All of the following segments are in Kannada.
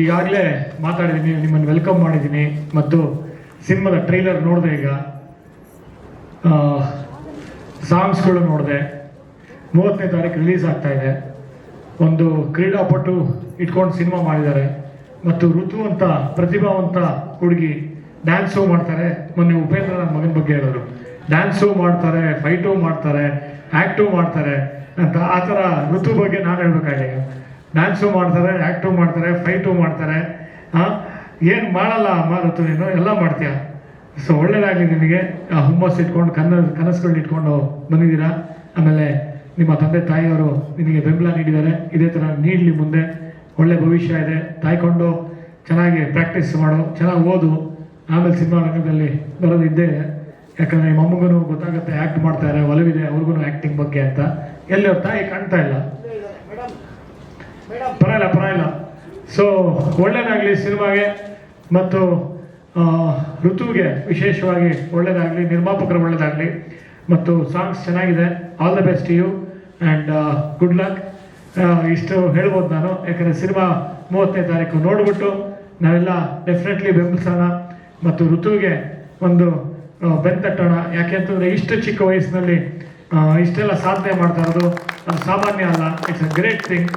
ಈಗಾಗಲೇ ಮಾತಾಡಿದ್ದೀನಿ ನಿಮ್ಮನ್ನು ವೆಲ್ಕಮ್ ಮಾಡಿದ್ದೀನಿ ಮತ್ತು ಸಿನಿಮಾದ ಟ್ರೈಲರ್ ನೋಡಿದೆ ಈಗ. ಸಾಂಗ್ಸ್ಗಳು ನೋಡಿದೆ. ಮೂವತ್ತನೇ ತಾರೀಕು ರಿಲೀಸ್ ಆಗ್ತಾ ಇದೆ. ಒಂದು ಕ್ರೀಡಾಪಟು ಇಟ್ಕೊಂಡು ಸಿನಿಮಾ ಮಾಡಿದ್ದಾರೆ. ಮತ್ತು ಋತು ಅಂತ ಪ್ರತಿಭಾವಂತ ಹುಡುಗಿ ಡ್ಯಾನ್ಸು ಮಾಡ್ತಾರೆ. ಮೊನ್ನೆ ಉಪೇಂದ್ರ ನನ್ನ ಮಗನ ಬಗ್ಗೆ ಹೇಳಿದ್ರು ಡ್ಯಾನ್ಸು ಮಾಡ್ತಾರೆ ಫೈಟು ಮಾಡ್ತಾರೆ ಆ್ಯಕ್ಟು ಮಾಡ್ತಾರೆ ಅಂತ ಆ ಥರ ಋತು ಬಗ್ಗೆ ನಾನು ಹೇಳ್ಬೇಕಾಗಿದೆ ಡ್ಯಾನ್ಸು ಮಾಡ್ತಾರೆ ಆ್ಯಕ್ಟು ಮಾಡ್ತಾರೆ ಫೈಟು ಮಾಡ್ತಾರೆ ಏನು ಮಾಡಲ್ಲ ಮಾರುತು ನೀನು, ಎಲ್ಲ ಮಾಡ್ತೀಯ? ಸೊ ಒಳ್ಳೇದಾಗಲಿ ನಿನಗೆ. ಆ ಹುಮ್ಮಸ್ ಇಟ್ಕೊಂಡು, ಕನ್ನ ಕನಸುಗಳನ್ನ ಇಟ್ಕೊಂಡು ಬಂದಿದ್ದೀರಾ? ಆಮೇಲೆ ನಿಮ್ಮ ತಂದೆ ತಾಯಿಯವರು ನಿನಗೆ ಬೆಂಬಲ ನೀಡಿದ್ದಾರೆ. ಇದೇ ಥರ ನೀಡಲಿ ಮುಂದೆ. ಒಳ್ಳೆ ಭವಿಷ್ಯ ಇದೆ. ತಾಯ್ಕೊಂಡು ಚೆನ್ನಾಗಿ ಪ್ರಾಕ್ಟೀಸ್ ಮಾಡು, ಚೆನ್ನಾಗಿ ಓದು. ಆಮೇಲೆ ಸಿನಿಮಾ ರಂಗದಲ್ಲಿ ಬರೋದು ಇದ್ದೇ ಇದೆ. ಯಾಕಂದ್ರೆ ನಿಮ್ಮ ಅಮ್ಮಗೂ ಗೊತ್ತಾಗುತ್ತೆ ಆ್ಯಕ್ಟ್ ಮಾಡ್ತಾರೆ ಒಲವಿದೆ, ಅವ್ರಿಗೂ ಆ್ಯಕ್ಟಿಂಗ್ ಬಗ್ಗೆ ಅಂತ. ಎಲ್ಲಿ ಅವ್ರ ತಾಯಿ ಕಾಣ್ತಾ ಇಲ್ಲ. ಪರವಾಗಿಲ್ಲ ಪರವಾಗಿಲ್ಲ ಸೊ ಒಳ್ಳೇದಾಗಲಿ ಸಿನಿಮಾಗೆ ಮತ್ತು ಋತುವಿಗೆ ವಿಶೇಷವಾಗಿ ಒಳ್ಳೇದಾಗಲಿ, ನಿರ್ಮಾಪಕರು ಒಳ್ಳೇದಾಗಲಿ ಮತ್ತು ಸಾಂಗ್ಸ್ ಚೆನ್ನಾಗಿದೆ. All the best you and good luck ಇಷ್ಟು ಹೇಳ್ಬೋದು ನಾನು. ಯಾಕಂದರೆ ಸಿನಿಮಾ ಮೂವತ್ತನೇ ತಾರೀಕು ನೋಡಿಬಿಟ್ಟು ನಾವೆಲ್ಲ ಡೆಫಿನೆಟ್ಲಿ ಬೆಂಬಲಿಸೋಣ ಮತ್ತು ಋತುವಿಗೆ ಒಂದು ಬೆಂತಟ್ಟೋಣ. ಯಾಕೆ ಅಂತಂದರೆ ಇಷ್ಟು ಚಿಕ್ಕ ವಯಸ್ಸಿನಲ್ಲಿ ಇಷ್ಟೆಲ್ಲ ಸಾಧನೆ ಮಾಡ್ತಾ ಇರೋದು ಅದು ಸಾಮಾನ್ಯ ಅಲ್ಲ. It's a great thing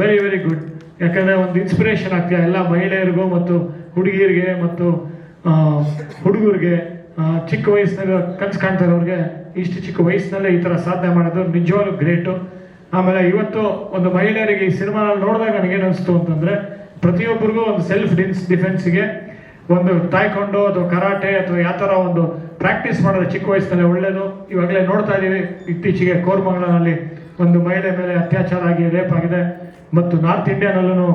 very very good ಯಾಕಂದರೆ ಒಂದು ಇನ್ಸ್ಪಿರೇಷನ್ ಆಗ್ತೀಯ ಎಲ್ಲ ಮಹಿಳೆಯರಿಗೂ ಮತ್ತು ಹುಡುಗಿಯರಿಗೆ ಮತ್ತು ಹುಡುಗರಿಗೆ ಚಿಕ್ಕ ವಯಸ್ಸಿನಾಗ ಕನ್ಸು ಕಾಣ್ತಾ ಇರೋರಿಗೆ ಇಷ್ಟು ಚಿಕ್ಕ ವಯಸ್ಸಿನಲ್ಲೇ ಈ ಥರ ಸಾಧನೆ ಮಾಡೋದು ನಿಜವಾಗ್ಲೂ ಗ್ರೇಟು ಆಮೇಲೆ ಇವತ್ತು ಒಂದು ಮಹಿಳೆಯರಿಗೆ ಈ ಸಿನಿಮಾನ ನೋಡಿದಾಗ ನನಗೇನು ಅನಿಸ್ತು ಅಂತಂದರೆ, ಪ್ರತಿಯೊಬ್ಬರಿಗೂ ಒಂದು ಸೆಲ್ಫ್ ಡಿನ್ಸ್ ಡಿಫೆನ್ಸ್ಗೆ ಒಂದು ತಾಯ್ಕೊಂಡು ಅಥವಾ ಕರಾಟೆ ಅಥವಾ ಯಾವ ಥರ ಒಂದು ಪ್ರಾಕ್ಟೀಸ್ ಮಾಡೋದು ಚಿಕ್ಕ ವಯಸ್ಸಿನಲ್ಲೇ ಒಳ್ಳೇದು. ಇವಾಗಲೇ ನೋಡ್ತಾ ಇದ್ದೀವಿ. ಇತ್ತೀಚೆಗೆ ಕೋರ್ಮಂಗಲನಲ್ಲಿ ಒಂದು ಮಹಿಳೆ ಮೇಲೆ ಅತ್ಯಾಚಾರ ಆಗಿ ರೇಪ್ ಆಗಿದೆ ಮತ್ತು ನಾರ್ತ್ ಇಂಡಿಯಾನಲ್ಲೂ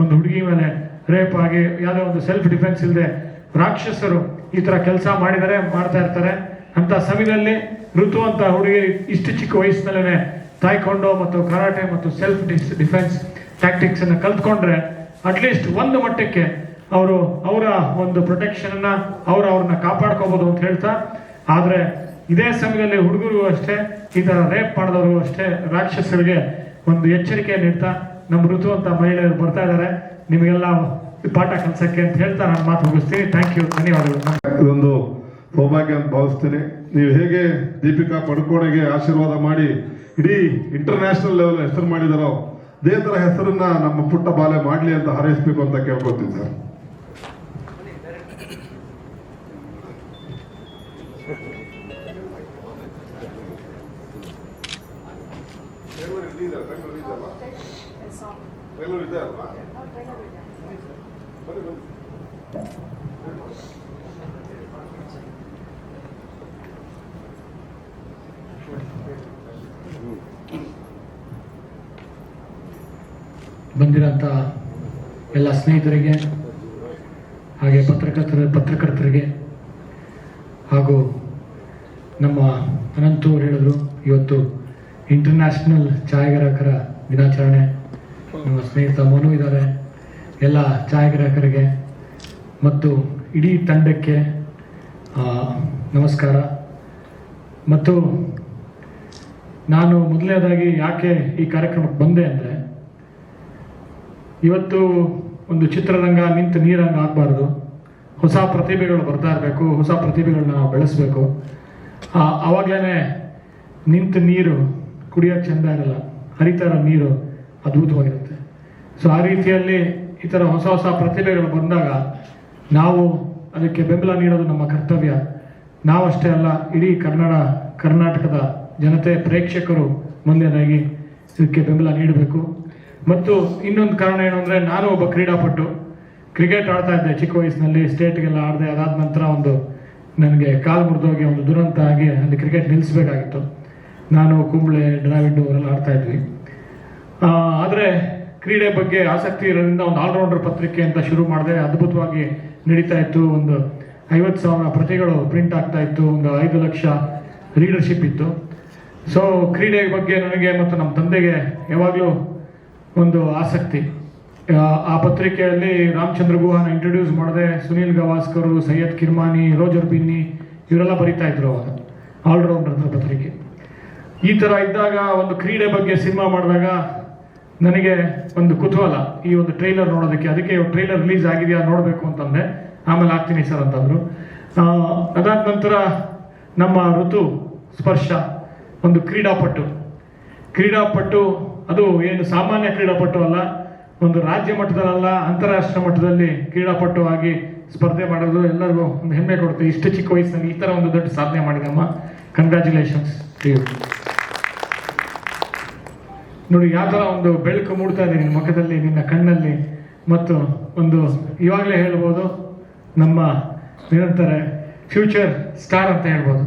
ಒಂದು ಹುಡುಗಿ ಮೇಲೆ ರೇಪ್ ಆಗಿ ಯಾವುದೋ ಒಂದು ಸೆಲ್ಫ್ ಡಿಫೆನ್ಸ್ ಇಲ್ಲದೆ ರಾಕ್ಷಸರು ಈ ಥರ ಕೆಲಸ ಮಾಡಿದರೆ, ಮಾಡ್ತಾ ಇರ್ತಾರೆ. ಅಂತ ಸಮಯದಲ್ಲಿ ಋತು ಅಂತ ಹುಡುಗಿ ಇಷ್ಟು ಚಿಕ್ಕ ವಯಸ್ಸಿನಲ್ಲೇ ತಾಯ್ಕೊಂಡು ಮತ್ತು ಕರಾಟೆ ಮತ್ತು ಸೆಲ್ಫ್ ಡಿಫೆನ್ಸ್ ಟ್ಯಾಕ್ಟಿಕ್ಸನ್ನು ಕಲ್ತ್ಕೊಂಡ್ರೆ ಅಟ್ಲೀಸ್ಟ್ ಒಂದು ಮಟ್ಟಕ್ಕೆ ಅವರು ಅವರ ಒಂದು ಪ್ರೊಟೆಕ್ಷನನ್ನು ಅವ್ರು ಅವ್ರನ್ನ ಕಾಪಾಡ್ಕೋಬೋದು ಅಂತ ಹೇಳ್ತಾ, ಆದ್ರೆ ಇದೇ ಸಮಯದಲ್ಲಿ ಹುಡುಗರು ಅಷ್ಟೇ, ಈ ಥರ ರೇಪ್ ಮಾಡಿದವರು ಅಷ್ಟೇ ರಾಕ್ಷಸರಿಗೆ ಒಂದು ಎಚ್ಚರಿಕೆ ನೀಡ್ತಾ ನಮ್ಮ ಋತು ಅಂತ ಮಹಿಳೆಯರು ಬರ್ತಾ ಇದ್ದಾರೆ. ನಿಮಗೆಲ್ಲ ಪಾಠ ಕಲ್ಸಕ್ಕೆ ಅಂತ ಹೇಳ್ತಾ ನಾನು ಮಾತು ಮುಗಿಸ್ತೀನಿ. ಥ್ಯಾಂಕ್ ಯು ಧನ್ಯವಾದಗಳು. ಇದೊಂದು ಸೌಭಾಗ್ಯ ಅಂತ ಭಾವಿಸ್ತೀನಿ. ನೀವು ಹೇಗೆ ದೀಪಿಕಾ ಪಡುಕೋಣೆಗೆ ಆಶೀರ್ವಾದ ಮಾಡಿ ಇಡೀ ಇಂಟರ್ನ್ಯಾಷನಲ್ ಲೆವೆಲ್ ಹೆಸರು ಮಾಡಿದಾರೋ, ಅದೇ ಥರ ಹೆಸರನ್ನ ನಮ್ಮ ಪುಟ್ಟ ಬಾಲೆ ಮಾಡಲಿ ಅಂತ ಹಾರೈಸಬೇಕು ಅಂತ ಕೇಳ್ಕೊತೀನಿ ಸರ್. ಬಂದಿರೋಂಥ ಎಲ್ಲ ಸ್ನೇಹಿತರಿಗೆ ಹಾಗೆ ಪತ್ರಕರ್ತರ ಪತ್ರಕರ್ತರಿಗೆ ಹಾಗೂ ನಮ್ಮ ಅನಂತವ್ರು ಹೇಳಿದ್ರು ಇವತ್ತು ಇಂಟರ್ನ್ಯಾಷನಲ್ ಛಾಯಾಗ್ರಾಹಕರ ದಿನಾಚರಣೆ. ಸ್ನೇಹಿತ ಮನು ಇದ್ದಾರೆ. ಎಲ್ಲ ಛಾಯಾಗ್ರಾಹಕರಿಗೆ ಮತ್ತು ಇಡೀ ತಂಡಕ್ಕೆ ನಮಸ್ಕಾರ. ಮತ್ತು ನಾನು ಮೊದಲನೇದಾಗಿ ಯಾಕೆ ಈ ಕಾರ್ಯಕ್ರಮಕ್ಕೆ ಬಂದೆ ಅಂದರೆ, ಇವತ್ತು ಒಂದು ಚಿತ್ರರಂಗ ನಿಂತು ನೀರಂಗ ಆಗಬಾರ್ದು. ಹೊಸ ಪ್ರತಿಭೆಗಳು ಬರ್ತಾ ಇರಬೇಕು, ಹೊಸ ಪ್ರತಿಭೆಗಳನ್ನ ನಾವು ಬೆಳೆಸಬೇಕು. ಆವಾಗಲೇ ನಿಂತು ನೀರು ಕುಡಿಯೋಕ್ಕೆ ಚೆಂದ ಇರಲ್ಲ ಹರಿತಾರ ನೀರು. ಅದ್ಭುತವಾಗಿರುತ್ತೆ. ಸೊ ಆ ರೀತಿಯಲ್ಲಿ ಈ ಥರ ಹೊಸ ಹೊಸ ಪ್ರತಿಭೆಗಳು ಬಂದಾಗ ನಾವು ಅದಕ್ಕೆ ಬೆಂಬಲ ನೀಡೋದು ನಮ್ಮ ಕರ್ತವ್ಯ. ನಾವಷ್ಟೇ ಅಲ್ಲ, ಇಡೀ ಕನ್ನಡ, ಕರ್ನಾಟಕದ ಜನತೆ, ಪ್ರೇಕ್ಷಕರು ಮೊದಲನೇದಾಗಿ ಇದಕ್ಕೆ ಬೆಂಬಲ ನೀಡಬೇಕು. ಮತ್ತು ಇನ್ನೊಂದು ಕಾರಣ ಏನು ಅಂದರೆ, ನಾನು ಒಬ್ಬ ಕ್ರೀಡಾಪಟು. ಕ್ರಿಕೆಟ್ ಆಡ್ತಾ ಇದ್ದೆ ಚಿಕ್ಕ ವಯಸ್ಸಿನಲ್ಲಿ, ಸ್ಟೇಟ್ಗೆಲ್ಲ ಆಡಿದೆ ಅದಾದ ನಂತರ ಒಂದು ನನಗೆ ಕಾಲು ಮುರಿದೋಗಿ ಒಂದು ದುರಂತ ಆಗಿ ಅಲ್ಲಿ ಕ್ರಿಕೆಟ್ ನಿಲ್ಲಿಸಬೇಕಾಗಿತ್ತು. ನಾನು ಕುಂಬ್ಳೆ ಡ್ರಾವಿಡ್ ಅವರೆಲ್ಲ ಆಡ್ತಾ ಇದ್ವಿ. ಆದರೆ ಕ್ರೀಡೆ ಬಗ್ಗೆ ಆಸಕ್ತಿ ಇರೋದ್ರಿಂದ ಒಂದು ಆಲ್ರೌಂಡರ್ ಪತ್ರಿಕೆ ಅಂತ ಶುರು ಮಾಡಿದೆ ಅದ್ಭುತವಾಗಿ ನಡೀತಾ ಇತ್ತು. ಒಂದು ಐವತ್ತು ಸಾವಿರ ಪ್ರತಿಗಳು ಪ್ರಿಂಟ್ ಆಗ್ತಾ ಇತ್ತು. ಒಂದು ಐದು ಲಕ್ಷ ರೀಡರ್ಶಿಪ್ ಇತ್ತು. ಸೊ ಕ್ರೀಡೆ ಬಗ್ಗೆ ನನಗೆ ಮತ್ತು ನಮ್ಮ ತಂದೆಗೆ ಯಾವಾಗಲೂ ಒಂದು ಆಸಕ್ತಿ. ಆ, ಪತ್ರಿಕೆಯಲ್ಲಿ ರಾಮಚಂದ್ರ ಗುಹಾನ ಇಂಟ್ರೊಡ್ಯೂಸ್ ಮಾಡಿದೆ ಸುನೀಲ್ ಗವಾಸ್ಕರ್ ಸೈಯದ್ ಕಿರ್ಮಾನಿ ರೋಜರ್ ಬಿನ್ನಿ ಇವರೆಲ್ಲ ಬರಿತಾ ಇದ್ರು ಅವಾಗ ಆಲ್ರೌಂಡರ್ ಪತ್ರಿಕೆ. ಈ ಥರ ಇದ್ದಾಗ ಒಂದು ಕ್ರೀಡೆ ಬಗ್ಗೆ ಸಿನಿಮಾ ಮಾಡಿದಾಗ ನನಗೆ ಒಂದು ಕುತೂಹಲ ಈ ಒಂದು ಟ್ರೈಲರ್ ನೋಡೋದಕ್ಕೆ. ಅದಕ್ಕೆ ಟ್ರೈಲರ್ ರಿಲೀಸ್ ಆಗಿದೆಯಾ ನೋಡಬೇಕು ಅಂತಂದೆ. ಆಮೇಲೆ ಆಗ್ತೀನಿ ಸರ್ ಅಂತಂದ್ರು. ಅದಾದ ನಂತರ ನಮ್ಮ ಋತು ಸ್ಪರ್ಶ, ಒಂದು ಕ್ರೀಡಾಪಟು. ಕ್ರೀಡಾಪಟು, ಅದು ಏನು ಸಾಮಾನ್ಯ ಕ್ರೀಡಾಪಟು ಅಲ್ಲ, ಒಂದು ರಾಜ್ಯ ಮಟ್ಟದಲ್ಲ ಅಂತಾರಾಷ್ಟ್ರ ಮಟ್ಟದಲ್ಲಿ ಕ್ರೀಡಾಪಟು ಆಗಿ ಸ್ಪರ್ಧೆ ಮಾಡೋದು ಎಲ್ಲರಿಗೂ ಒಂದು ಹೆಮ್ಮೆ ಕೊಡ್ತೀವಿ ಇಷ್ಟು ಚಿಕ್ಕ ವಯಸ್ಸಿನಲ್ಲಿ ಈ ಥರ ಒಂದು ದೊಡ್ಡ ಸಾಧನೆ ಮಾಡಿದಮ್ಮ ಕಂಗ್ರ್ಯಾಚುಲೇಷನ್ಸ್ ನೋಡಿ, ಯಾವ ಥರ ಒಂದು ಬೆಳಕು ಮೂಡ್ತಾ ಇದೆ ನಿನ್ನ ಮುಖದಲ್ಲಿ, ನಿನ್ನ ಕಣ್ಣಲ್ಲಿ. ಮತ್ತು ಒಂದು ಇವಾಗಲೇ ಹೇಳ್ಬೋದು, ನಮ್ಮ ನಿರಂತರ ಫ್ಯೂಚರ್ ಸ್ಟಾರ್ ಅಂತ ಹೇಳ್ಬೋದು.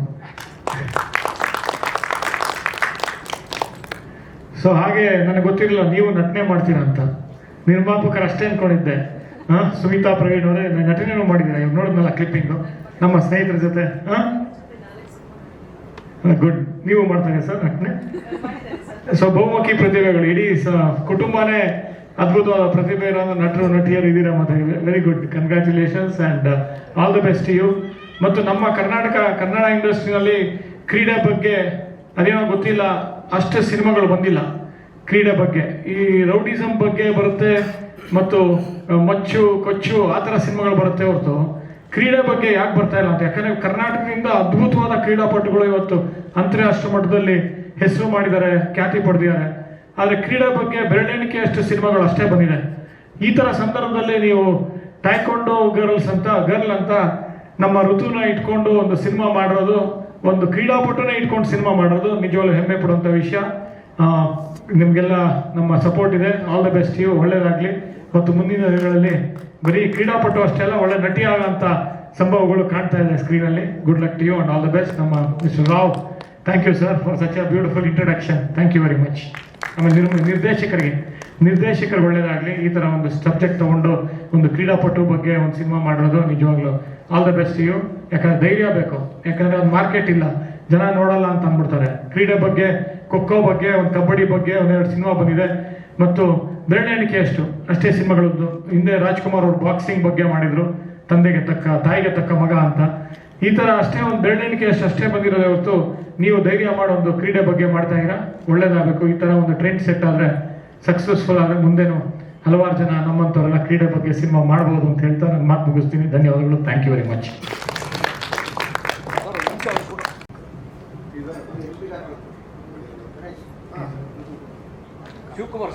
ಸೊ ಹಾಗೆ ನನಗೆ ಗೊತ್ತಿರಲಿಲ್ಲ, ನೀವು ನಟನೆ ಮಾಡ್ತೀರಾ ಅಂತ. ನಿರ್ಮಾಪಕರು ಅಷ್ಟೇ ಅನ್ಕೊಂಡಿದ್ದೆ. ಹಾಂ? ಸುಮಿತಾ ಪ್ರವೀಣ್ ಅವರೇ ನಟನೆನೂ ಮಾಡಿದ್ದೀರಾ. ಇವಾಗ ನೋಡಿದ್ನಲ್ಲ ಕ್ಲಿಪ್ಪಿಂಗು ನಮ್ಮ ಸ್ನೇಹಿತರ ಜೊತೆ, ಹಾಂ? ಗುಡ್ ನೀವು ಮಾಡ್ತಾರೆ ಸರ್ ನಟನೆ? ಸೊ ಬಹುಮುಖಿ ಪ್ರತಿಭೆಗಳು ಇಡೀ ಕುಟುಂಬನೇ ಅದ್ಭುತವಾದ ಪ್ರತಿಭೆ ಇರೋ ನಟರು, ನಟಿಯರು ಇದ್ದೀರಾ ಮತ್ತೆ? Very good congratulations and all the best you ಮತ್ತು ನಮ್ಮ ಕರ್ನಾಟಕ, ಕನ್ನಡ ಇಂಡಸ್ಟ್ರಿನಲ್ಲಿ ಕ್ರೀಡೆ ಬಗ್ಗೆ ಅದೇನೋ ಗೊತ್ತಿಲ್ಲ, ಅಷ್ಟು ಸಿನಿಮಾಗಳು ಬಂದಿಲ್ಲ ಕ್ರೀಡೆ ಬಗ್ಗೆ. ಈ ರೌಡಿಸಮ್ ಬಗ್ಗೆ ಬರುತ್ತೆ ಮತ್ತು ಮಚ್ಚು, ಕೊಚ್ಚು ಆ ಥರ ಸಿನಿಮಾಗಳು ಬರುತ್ತೆ ಹೊರತು. ಕ್ರೀಡೆ ಬಗ್ಗೆ ಯಾಕೆ ಬರ್ತಾ ಇಲ್ಲ ಅಂತ? ಯಾಕಂದ್ರೆ ಕರ್ನಾಟಕದಿಂದ ಅದ್ಭುತವಾದ ಕ್ರೀಡಾಪಟುಗಳು ಇವತ್ತು ಅಂತಾರಾಷ್ಟ್ರೀಯ ಮಟ್ಟದಲ್ಲಿ ಹೆಸರು ಮಾಡಿದ್ದಾರೆ, ಖ್ಯಾತಿ ಪಡೆದಿದ್ದಾರೆ. ಆದರೆ ಕ್ರೀಡೆ ಬಗ್ಗೆ ಬೆರಳೆಣಿಕೆಯಷ್ಟು ಸಿನಿಮಾಗಳು ಅಷ್ಟೇ ಬಂದಿದೆ. ಈ ತರ ಸಂದರ್ಭದಲ್ಲಿ ನೀವು ಟ್ಯಾಕೊಂಡೋ ಗರ್ಲ್ಸ್ ಅಂತ ಗರ್ಲ್ ಅಂತ ನಮ್ಮ ಋತುನ ಇಟ್ಕೊಂಡು ಒಂದು ಸಿನಿಮಾ ಮಾಡಿರೋದು, ಒಂದು ಕ್ರೀಡಾಪಟುನೇ ಇಟ್ಕೊಂಡು ಸಿನಿಮಾ ಮಾಡೋದು ನಿಜವಾಗ್ಲೂ ಹೆಮ್ಮೆ ಪಡುವಂಥ ವಿಷಯ. ನಿಮಗೆಲ್ಲ ನಮ್ಮ ಸಪೋರ್ಟ್ ಇದೆ. ಆಲ್ ದ ಬೆಸ್ಟ್ ಯು ಒಳ್ಳೇದಾಗ್ಲಿ. ಮತ್ತು ಮುಂದಿನ ದಿನಗಳಲ್ಲಿ ಬರೀ ಕ್ರೀಡಾಪಟು ಅಷ್ಟೇ ಅಲ್ಲ, ಒಳ್ಳೆ ನಟಿ ಆಗೋಂಥ ಸಂಭವಗಳು ಕಾಣ್ತಾ ಇದೆ ಸ್ಕ್ರೀನಲ್ಲಿ good luck to you and all the best ನಮ್ಮ mister Rao thank you sir for such a beautiful introduction thank you very much ಆಮೇಲೆ ನಿರ್ಮ, ನಿರ್ದೇಶಕರಿಗೆ, ನಿರ್ದೇಶಕರು ಒಳ್ಳೆಯದಾಗಲಿ ಈ ಥರ ಒಂದು ಸಬ್ಜೆಕ್ಟ್ ತೊಗೊಂಡು ಒಂದು ಕ್ರೀಡಾಪಟು ಬಗ್ಗೆ ಒಂದು ಸಿನಿಮಾ ಮಾಡೋದು ನಿಜವಾಗ್ಲೂ ಆಲ್ ದ ಬೆಸ್ಟ್ ಯು ಯಾಕಂದ್ರೆ ಧೈರ್ಯ ಬೇಕು. ಯಾಕಂದ್ರೆ ಒಂದು ಮಾರ್ಕೆಟ್ ಇಲ್ಲ. ಜನ ನೋಡಲ್ಲ ಅಂತ ಅಂದ್ಬಿಡ್ತಾರೆ. ಕ್ರೀಡೆ ಬಗ್ಗೆ, ಖೋಖೋ ಬಗ್ಗೆ, ಒಂದು ಕಬಡ್ಡಿ ಬಗ್ಗೆ ಒಂದೆರಡು ಸಿನಿಮಾ ಬಂದಿದೆ. ಮತ್ತು ಬೆರಳೆಣಿಕೆ ಅಷ್ಟು. ಅಷ್ಟೇ ಸಿನಿಮಾಗಳದ್ದು ಹಿಂದೆ ರಾಜ್ಕುಮಾರ್ ಅವರು ಬಾಕ್ಸಿಂಗ್ ಬಗ್ಗೆ ಮಾಡಿದ್ರು. ತಂದೆಗೆ ತಕ್ಕ ತಾಯಿಗೆ ತಕ್ಕ ಮಗ ಅಂತ. ಈ ತರ ಅಷ್ಟೇ ಒಂದು ಬೆರಳೆಣಿಕೆ ಅಷ್ಟು ಅಷ್ಟೇ ಬಂದಿರೋದೇ ಹೊರತು ನೀವು ಧೈರ್ಯ ಮಾಡೋ ಒಂದು ಕ್ರೀಡೆ ಬಗ್ಗೆ ಮಾಡ್ತಾ ಇದ್ದೀರಾ ಒಳ್ಳೇದಾಗಬೇಕು. ಈ ತರ ಒಂದು ಟ್ರೆಂಡ್ ಸೆಟ್ ಆದ್ರೆ ಸಕ್ಸಸ್ಫುಲ್ ಆದರೆ ಮುಂದೇನು ಹಲವಾರು ಜನ ನಮ್ಮಂಥವರೆಲ್ಲ ಕ್ರೀಡೆ ಬಗ್ಗೆ ಸಿನಿಮಾ ಮಾಡ್ಬೋದು ಅಂತ ಹೇಳ್ತಾ ನಾನು ಮಾತು ಮುಗಿಸ್ತೀನಿ. ಧನ್ಯವಾದಗಳು. Thank you very much Shivakumar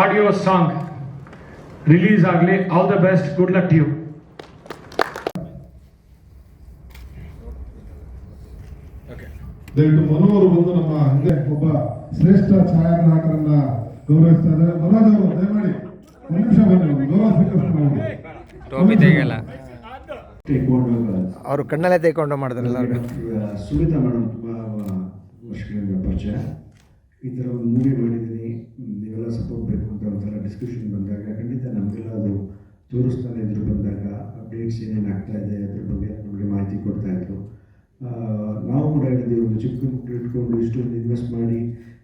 audio song release ಆಗಲಿ all the best good luck you okay ದಯವಿಟ್ಟು ಮನು ಅವರು ಬಂದು ನಮ್ಮ ಹಂಗೆ ಒಬ್ಬ ಶ್ರೇಷ್ಠ ಛಾಯಾಗ್ರಾಹಕರನ್ನ ಗೌರವಿಸ್ತಾರೆ. ಮನೋಜ್ ಅವರು ದಯಮಾಡಿ ಒಂದು ನಿಮಿಷ ಬನ್ನಿ ಗೌರವ ಸ್ವೀಕರಿಸಿ ಮಾಡಿ ಟೋಪಿ ತೆಗೆಯಲ್ಲ. ಟೇಕ್ವಾಂಡೋ ಅವರು ಕಣ್ಣಲ್ಲೇ ತೇಕೊಂಡು ಮಾಡಿದ್ರಲ್ಲ ಸುಮಿತಾ ಮೇಡಮ್ ತುಂಬಾ ವರ್ಷಗಳಿಂದ ಪರಿಚಯ. ಈ ಥರ ಒಂದು ಮೂವಿ ಮಾಡಿದ್ದೀನಿ ನೀವೆಲ್ಲ ಸಪೋರ್ಟ್ ಬೇಕು ಅಂತ ಒಂಥರ ಡಿಸ್ಕಷನ್ ಬಂದಾಗ ಖಂಡಿತ ನಮಗೆಲ್ಲ ಅದು ತೋರಿಸ್ತಾನೆ ಇದ್ರು ಬಂದಾಗ ಅಪ್ಡೇಟ್ಸ್ ಏನೇನು ಆಗ್ತಾ ಇದೆ ಅದ್ರ ಬಗ್ಗೆ ನಮಗೆ ಮಾಹಿತಿ ಕೊಡ್ತಾಯಿದ್ರು ನಾವು ಕೂಡ ಹೇಳಿದ್ದೀವಿ ಒಂದು ಚಿಕ್ಕ ಮಕ್ಕಳು ಇಟ್ಕೊಂಡು ಇಷ್ಟೊಂದು ಇನ್ವೆಸ್ಟ್ ಮಾಡಿ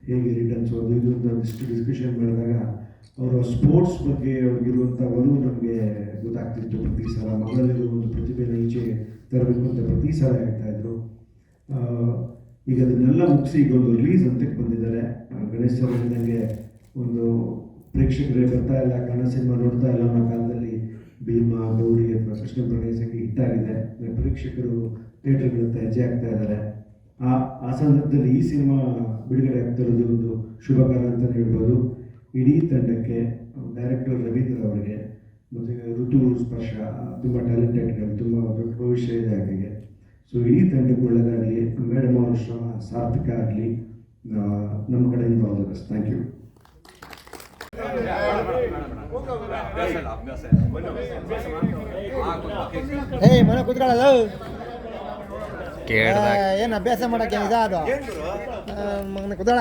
ಹೇಗೆ ರಿಟರ್ನ್ಸ್ ಅದು ಇದು ಅಂತ ಒಂದಿಷ್ಟು ಡಿಸ್ಕಷನ್ ಮಾಡಿದಾಗ ಅವರ ಸ್ಪೋರ್ಟ್ಸ್ ಬಗ್ಗೆ ಅವ್ರಿಗಿರುವಂಥ ಒಲವು ನಮಗೆ ಗೊತ್ತಾಗ್ತಿತ್ತು ಪ್ರತಿ ಸಲ. ಮಗಳಲ್ಲಿರುವ ಒಂದು ಪ್ರತಿಭೆನ ಈಚೆ ತರಬೇಕು ಅಂತ ಪ್ರತಿ ಸಲ ಹೇಳ್ತಾಯಿದ್ರು ಈಗ ಅದನ್ನೆಲ್ಲ ಮುಗಿಸಿ ಈಗ ಒಂದು ರಿಲೀಸ್ ಹಂತಕ್ಕೆ ಬಂದಿದ್ದಾರೆ. ಗಣೇಶ್ ಸರ್ ಹೇಳಿದಂಗೆ ಒಂದು ಪ್ರೇಕ್ಷಕರೇ ಬರ್ತಾ ಇಲ್ಲ, ಕನ್ನಡ ಸಿನಿಮಾ ನೋಡ್ತಾ ಇಲ್ಲ ಅನ್ನೋ ಕಾಲದಲ್ಲಿ ಭೀಮಾ, ಗೌರಿ ಅಥವಾ ಕೃಷ್ಣ ಪ್ರಣಯಸಂಗೆ ಹಿಟ್ಟಾಗಿದೆ ಪ್ರೇಕ್ಷಕರು ಥಿಯೇಟರ್ಗಳತ್ತ ಹೆಜ್ಜೆ ಆಗ್ತಾ ಇದ್ದಾರೆ. ಆ ಆ ಸಂದರ್ಭದಲ್ಲಿ ಈ ಸಿನಿಮಾ ಬಿಡುಗಡೆ ಆಗ್ತಿರೋದು ಒಂದು ಶುಭಕರ ಅಂತ ಹೇಳ್ಬೋದು. ಇಡೀ ತಂಡಕ್ಕೆ ಡೈರೆಕ್ಟರ್ ರವೀಂದ್ರ ಅವರಿಗೆ, ಮತ್ತು ಋತು ಸ್ಪರ್ಶ, ತುಂಬ ಟ್ಯಾಲೆಂಟೆಡ್ ತುಂಬ ದೊಡ್ಡ ಭವಿಷ್ಯ ಇದೆ ಆಕೆಗೆ. ಸೊ ಈ ತಂಡಕ್ಕೆ ಒಳ್ಳೆಯದಾಗಲಿ ಮೇಡಮ್ ಅವರ ಶ್ರಮ ಸಾರ್ಥಕ ಆಗಲಿ ನಮ್ಮ ಕಡೆಯಿಂದ all the best thank you ಮನೆ ಕೂತ್ಕೊಳ್ಳಲ್ಲ ಕೇಳ್ದಾಗ. ಏನು ಅಭ್ಯಾಸ ಮಾಡಕ್ಕೆ ಇದ ಅದು? ಮಗನ ಕೂತಾಳ